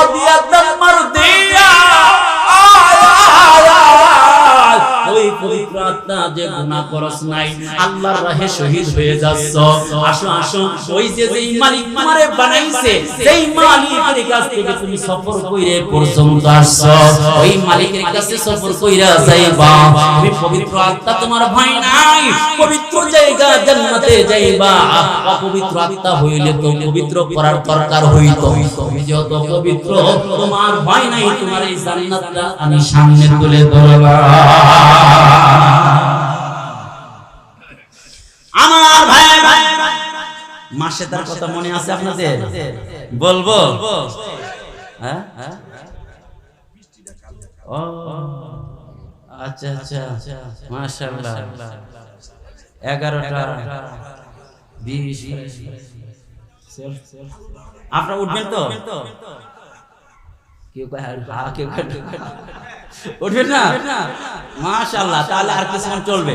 রাদিয়াতাম আত্মা যে গুনাহ করস নাই। আল্লাহর রাহে শহীদ হয়ে যাচ্ছ। আসো আসো। ওই যে যেই মালিক তোমারে বানাইছে সেই মালিকের কাছ থেকে তুমি সফর কইরে পর্যন্ত আসছো। ওই মালিকের কাছে সফর কইরা যাইবা। তুমি পবিত্র আত্মা তোমার ভাই নাই। পবিত্র জায়গা জান্নাতে যাইবা। অপবিত্র আত্মা হইলে তো পবিত্র করার দরকার হইতো। তুমি যত পবিত্র তোমার ভয় নাই তোমার এই জান্নাতটা আমি সামনে তুলে আমার ভাই মাসে তার কথা মনে আছে আপনাদের? বলব? হ্যাঁ? ও আচ্ছা আচ্ছা মাশাআল্লাহ। এগারোটা বিশ। আপনারা উঠবেন তো? কেউ হ্যাঁ কেউ। উঠবেন না? মাশাআল্লাহ তাহলে আর কিছুক্ষণ চলবে।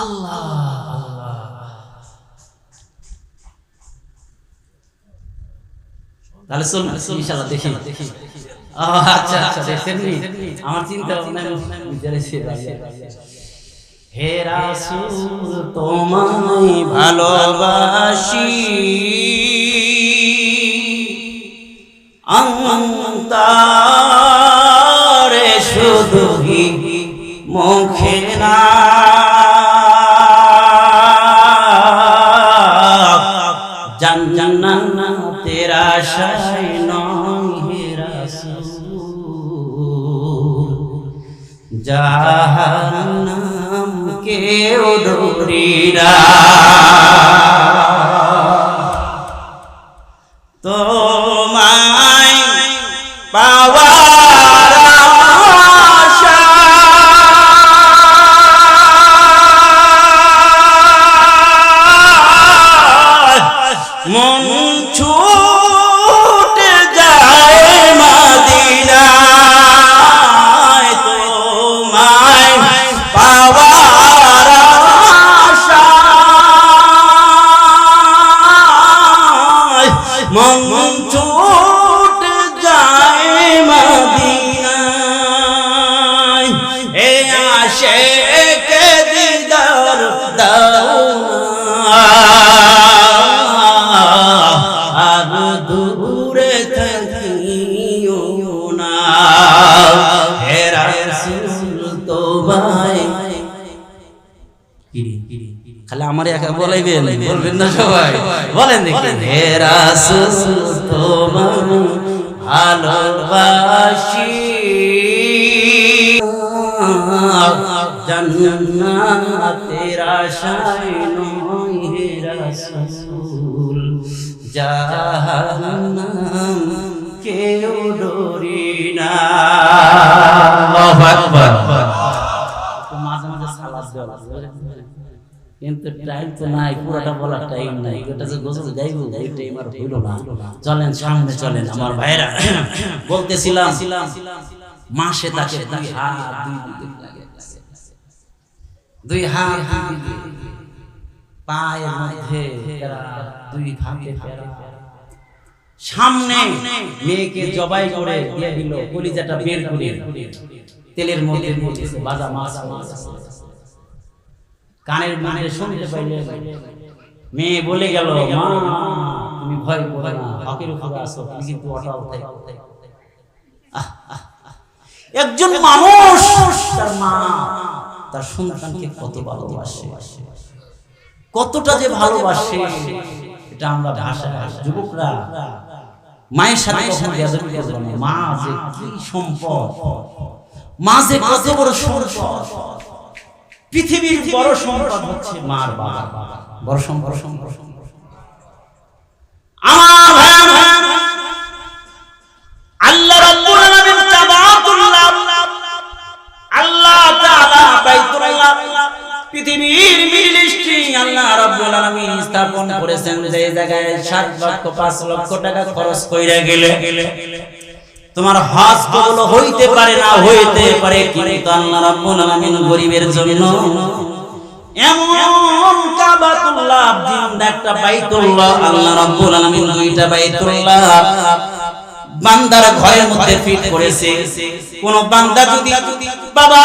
আল্লাহ। তাহলে চল ইনশাআল্লাহ দেখি। আচ্ছা আচ্ছা দেখছেন নি? আমার চিন্তা ভাবনা। হে রাসূল তোমায় ভালোবাসি। অন্তরে শুধু মুখে না তেরা শাই নয় হে রাসূল। জাহান্নাম কেউ দৌড়িরা খালি আমার একা বলাইবেন বলবেন না সবাই। বলেন হে রাসূল ভালোবাসি। জান্নাতের আশায় নয় হে রাসূল জাহান্নাম কেউ ডরি না। আল্লাহু আকবার। কিন্তু টাইম তো নাই পুরোটা বলার টাইম নাই। ওটা যে গোসল গাইব এই টাইম আর হইল না। চলেন সামনে চলেন আমার ভাইরা বলতেছিলাম মাসে তাকে দুই হাত দুই লাগে। দুই হাত পায়ের মধ্যে দুই হাতে সামনে মেয়েকে জবাই করে দিয়ে দিল কলিজাটা বের করে তেলের মধ্যে ভাজা মাছ। মাছ। কানের মধ্যে শুনতে পাইলে মেয়ে বলে গেল মা তুমি ভয় করো না হকের উপরে আসো তুমি কিন্তু আহ, আহ। একজন মানুষ তার মা তার সন্তানকে কত ভালোবাসে কতটা যে ভালোবাসে এটা আমরা ভাষা যুবকরা মায়ের সাথে না। মা যে কি সম্পদ মা যে কত বড় সম্পদ পৃথিবীর বড় সম্পদ হচ্ছে মার বাবা বড় সম্পদ। সম্পদ। আমার আল্লাহ রাব্বুল আলামিন তাবারাকুল্লাহ আল্লাহ তাআলা বাইতুল্লাহ পৃথিবীর মিডল ইস্টে আল্লাহ রাব্বুল আলামিন স্থাপন করেছেন যে জায়গায় 7 লক্ষ 5 লক্ষ টাকা খরচ কইরা গেলে। তোমার হজ কবুল হইতে পারে না হইতে পারে, কিন্তু আল্লাহ রাব্বুল আলামিন গরিবের জন্য এমন কাবাতুল্লাহ, জিন্দা একটা বাইতুল্লাহ, আল্লাহ রাব্বুল আলামিন দুইটা বাইতুল্লাহ। বান্দার ঘরের মধ্যে ফিট করেছে। কোন বান্দা যদি বাবা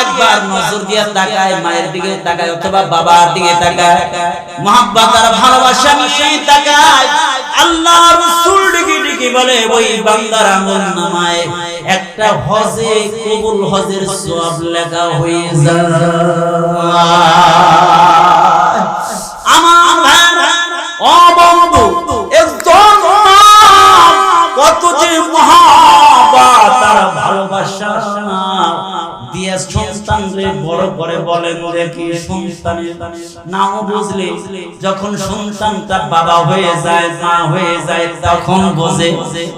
একবার নজর দিয়ে তাকায়, মায়ের দিকে তাকায় অথবা বাবার দিকে তাকায়, মহাব্বত আর ভালোবাসা নিয়ে তাকায়, আল্লাহ রাসূল ডিকি ডিকি বলে, ওই বান্দার আমল নামায় একটা হজে, কবুল হজের সওয়াব লেখা হয়ে যায়। আমার ভাইরা ও সন্তান বড় করে বলেন দেখি সন্তানের নাও বুঝলে, যখন সন্তানটা বাবা হয়ে যায়, মা হয়ে যায়, তখন বোঝে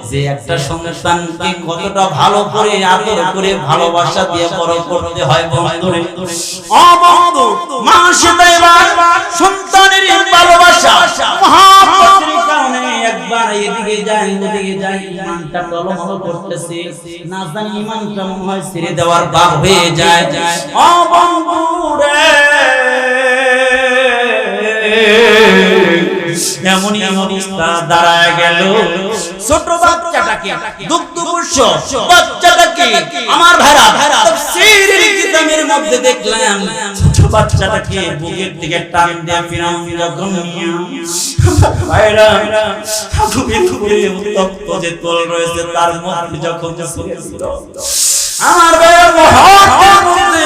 যে একটা সন্তানকে কতটা ভালো করে, আদর করে, ভালোবাসা দিয়ে বড় করতে হয় বন্ধুরে। ও মা সেটা সন্তানের ভালোবাসা কারণে এদিকে যাই, ওদিকে যাই, ইমানটা টলমল করতেছে। না জানি ইমানটা ছেড়ে দেওয়ার বাপ হয়ে যায়। ও বন্ধু এমনই অবস্থা দাঁড়ায় গেল। ছোট বাচ্চাটাকে দুগ্ধ পুষ্য বাচ্চাটাকে আমার ভাইরা তাফসীরের কিতাবের মধ্যে দেখলাম ছোট বাচ্চাটাকে বুকের দিকে টান দিয়ে ফিরাউন যখন ভাইরা তুমি তুমি উত্তপ্ত যে তোল রয়েছে তার মধ্যে যখন আমার ভাইয়ের মহত্বের মধ্যে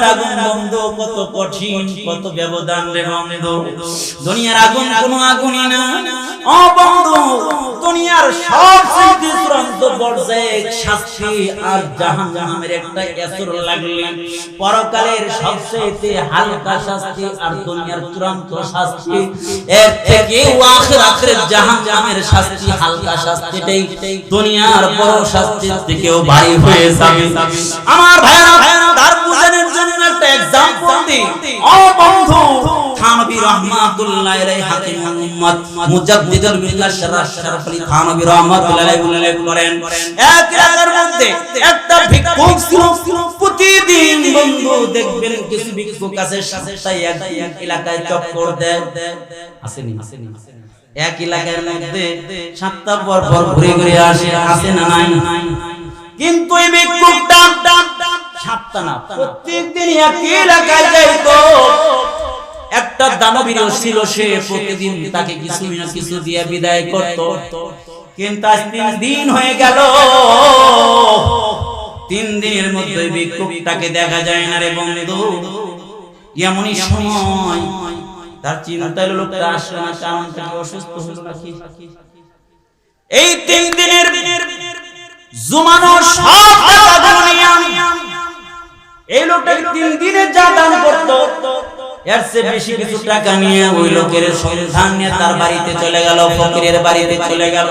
দুনিয়ার আগুন বন্ধ, কত কঠিন, কত ব্যবধান রে বন্ধু। দুনিয়ার আগুন কোনো আগুনই না। ও বন্ধু, দুনিয়ার সবচেয়ে চূড়ান্ত পর্যায়ে শাস্তি আর জাহান নামের একটা এসর লাগলে, পরকালের সবচেয়ে হালকা শাস্তি আর দুনিয়ার চূড়ান্ত শাস্তি। এর থেকে আখিরাতের জাহান নামের শাস্তি হালকা শাস্তিটাই দুনিয়ার বড় শাস্তির থেকেও ভারী হয়ে যাবে। আমার ভাইরা তার বুঝানোর জন্য একটা এক্সাম্পল দিই। ও বন্ধু থানবী রহমাতুল্লাহ আলাইহি হাকিম মুহাম্মদ মুজাদ্দিদুল মিল্লাহ শরফ শরফ আলী থানবী রহমাতুল্লাহ আলাইহি করেন এক এলাকার মধ্যে একটা ভিক্ষুক ছিল প্রতিদিন বন্ধু দেখবেন কিছু ভিক্ষুক আছে সাথে এক এলাকায় চক্কর দেয়। আসেনি আসেনি? এক এলাকার মধ্যে সাতটা পর পর ঘুরে ঘুরে আসে আসে না নাই? কিন্তু এই ভিক্ষুকটা সাতটা না প্রত্যেকদিন একই এলাকায় যাইতো। একটা দানবীর ছিল সে, প্রতিদিন তাকে কিছু না কিছু দিয়ে বিদায় করত। কিন্তু আজ তিন দিন হয়ে গেল। তিন দিনের মধ্যে ভিক্ষুকটাকে দেখা যায় না রে বন্ধু। এমনই সময় তার চিন্তা হলো লোকটা আসলো না কারণটা কি অসুস্থ হলো নাকি? এই তিন দিনের এই তার বাড়িতে চলে গেল বাড়িতে চলে গেল।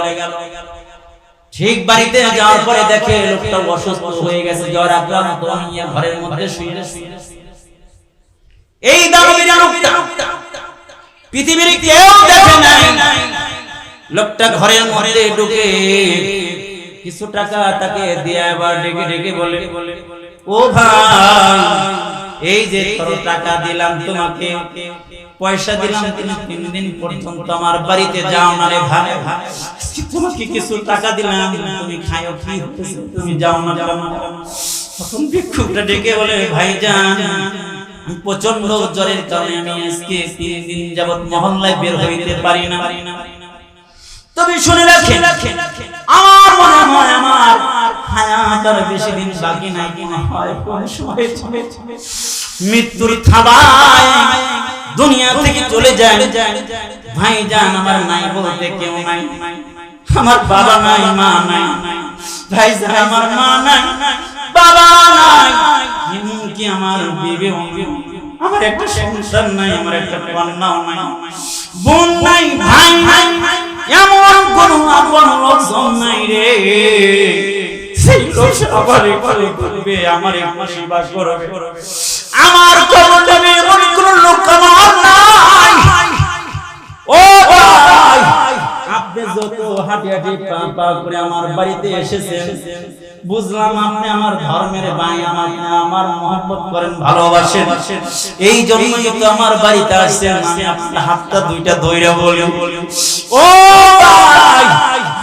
ঠিক বাড়িতে যাওয়ার পরে দেখে লোকটা অসুস্থ হয়ে গেছে, জ্বর, আক্রান্ত ঘরের মধ্যে এই পৃথিবীর কেউ দেখে নাই। লোকটা ঘরের মধ্যে ঢুকে কিছু টাকা তাকে দিয়ে আবার ডেকে ডেকে বলে, ও ভাই, এই যে তোর টাকা দিলাম তোমাকে, পয়সা দিলাম তুমি তিন দিন পর্যন্ত আমার বাড়িতে যাও না রে ভাই। তোমাকে কিছু টাকা দিলাম, তুমি খাও কি তুমি যাও না যাও না তখন ভিক্ষুকটা ডেকে বলে ভাই যান প্রচণ্ড জ্বরের কারণে আমি আজকে তিন দিন যাবত মহল্লায় বের হইতে পারি না। তবে শুনে রাখেন আমার মনে মৃত্যুর থাবায় দুনিয়া থেকে চলে যায়। ভাই যান আমার নাই বলতে কেউ নাই। আমার বাবা নাই, মা নাই। ভাই আমার মা নাই, বাবা নাই। আমার একটা সংসার নাই, আমার একটা কন্যাও নাই। বোন নাই, ভাই নাই। এমন কোন আপন লোকজন নাই রে। আমার কবর এমন কোন লোক আমার নাই। ও ভাই, আপনি যত হাঁটি হাঁটি পা পা করে আমার বাড়িতে এসেছেন বুঝলাম আপনি আমার ধর্মের ভাই আমার আমার মহব্বত করেন, ভালোবাসেন। এই জন্যই তো আমার বাড়িতে আসছেন, আমি আপনার হাতটা দুইটা ধইরা বলি ও ভাই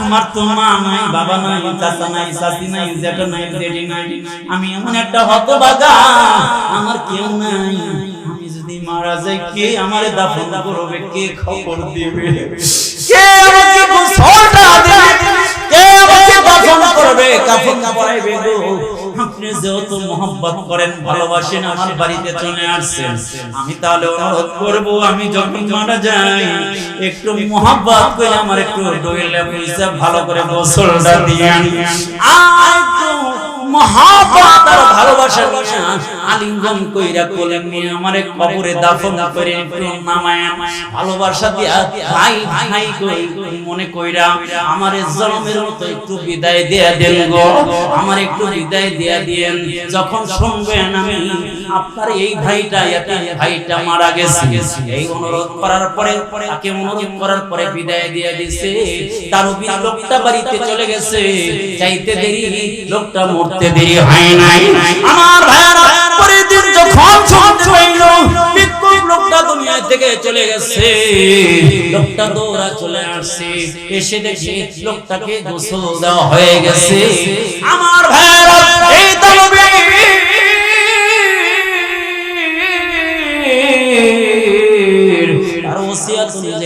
আমার তো নাই আমি এমন একটা হতভাগা আমার কেউ নাই। আমি যদি মারা যাই, কে কে দাফন কাফন পরাইবে গো আপনি যেহেতু মোহাম্মত করেন ভালোবাসেন আমার বাড়িতে চলে আসছেন। আমি তাহলে অনুরোধ করব আমি যখন মারা যাই একটু মোহাম্মত করে আমার একটু পয়সা ভালো করে গোসলটা দিয়ে আর আমারে একটু বিদায় দিয়া যখন শুনবেন আমি, আপনার এই ভাইটা ভাইটা মারা গেছে। এই অনুরোধ করার পরে, তাকে অনুরোধ করার পরে বিদায় দিয়ে দিছে। তার লোকটা বাড়িতে চলে গেছে। দেরি, লোকটা দেরি হয় নাই। আমার ভাইয়ারা পরের দিন যখন শুনতে পাইল বিক্ষোভ লোকটা দুনিয়া থেকে চলে গেছে। লোকটা দৌড়া চলে আসছে। এসে দেখে লোকটাকে গোসল দেওয়া হয়ে গেছে। আমার ভাইয়ারা, এই তলবে আর ওসিয়াত অনুযায়ী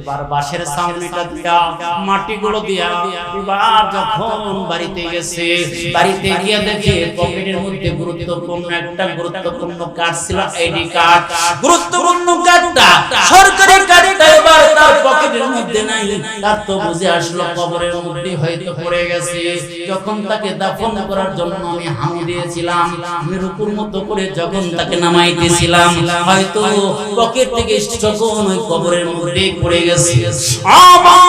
এবার বাঁশের সামনেটা দিয়া মাটিগুলো দিয়া এবার যখন বাড়িতে গেছে বাড়িতে গিয়ে দেখে পকেটের মধ্যে গুরুত্বপূর্ণ একটা গুরুত্বপূর্ণ কার্ড ছিল আইডি কার্ড গুরুত্বপূর্ণ কার্ডটা সরকারি কার্ডটা এবার তার পকেটের মধ্যে নাই তার তো বুঝে আসলো কবরের মধ্যে হয়তো পড়ে গেছে। যখন তাকে দাফন করার জন্য আমি হামি দিয়েছিলাম আমি রুকুর মতো করে যখন তাকে নামাইতেছিলাম হয়তো পকেট থেকে যখন ওই কবরের মধ্যে পড়ে গেছে। আমার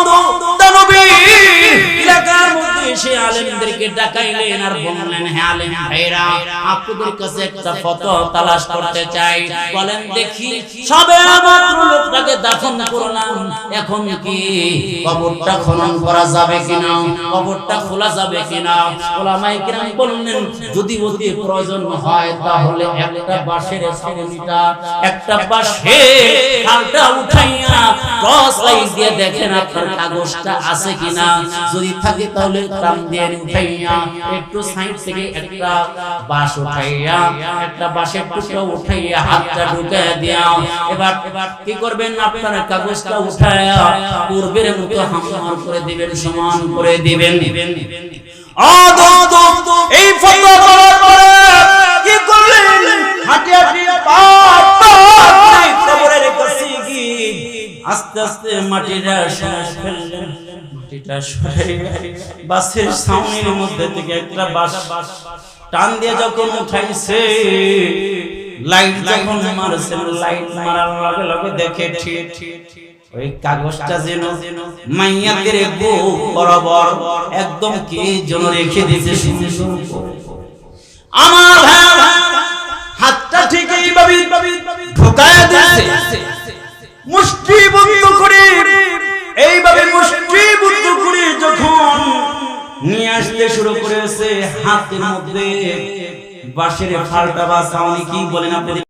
এলাকার মধ্যে এসে আলেমদেরকে ডাকাইলেন আর বললেন হ্যাঁ আলেম ভাইরা আপনাদের কাছে একটা ফটো তালাশ করতে চাই। বলেন দেখি সবে মাত্র লোকটাকে এখন কি? কবরটা খনন করা যাবে কিনা? কবরটা খোলা যাবে কিনা? ওলামাই কিরাম বললেন, যদি অতি প্রয়োজন হয়, তাহলে একটা বাঁশের ছাউনিটা, একটা বাঁশের খালটা উঠাইয়া ক্রস লাইন দিয়ে দেখেন আপনার কাগজটা আছে কিনা। যদি থাকে, তাহলে টান দিয়ে উঠাইয়া একটু সাইড থেকে একটা বাঁশ উঠাইয়া, একটা বাঁশের টুকরা উঠাইয়া হাতটা ঢুকাইয়া দিয়া। এবার এবার কি করবেন? আপনার কাগজটা উঠাইয়া পূর্বের মতো হামার করে দিবেন, সমান করে দিবেন। এই আস্তে আস্তে মাটিটা শ্বাস ফেললেন। মাটি সরে বাসের সামনের মধ্যে থেকে একটা বাস টান দিয়ে যখন উঠাইছে লাইট যখন মারছে লাইট মারার লগে লগে দেখে ঠিক ওই কাগজটা যেন মাইয়াদের বুক বরাবর একদম কে যেন রেখে করে। আমার হাতটা ঠিক এইভাবে ঢোকায় দিয়েছে। মুষ্টি বন্ধ করে এইভাবে মুষ্টি বন্ধ করে যখন নিয়ে আসতে শুরু করেছে হাতের মধ্যে। বাঁশের ফালটা বা সাউনি কি বলেন আপনি?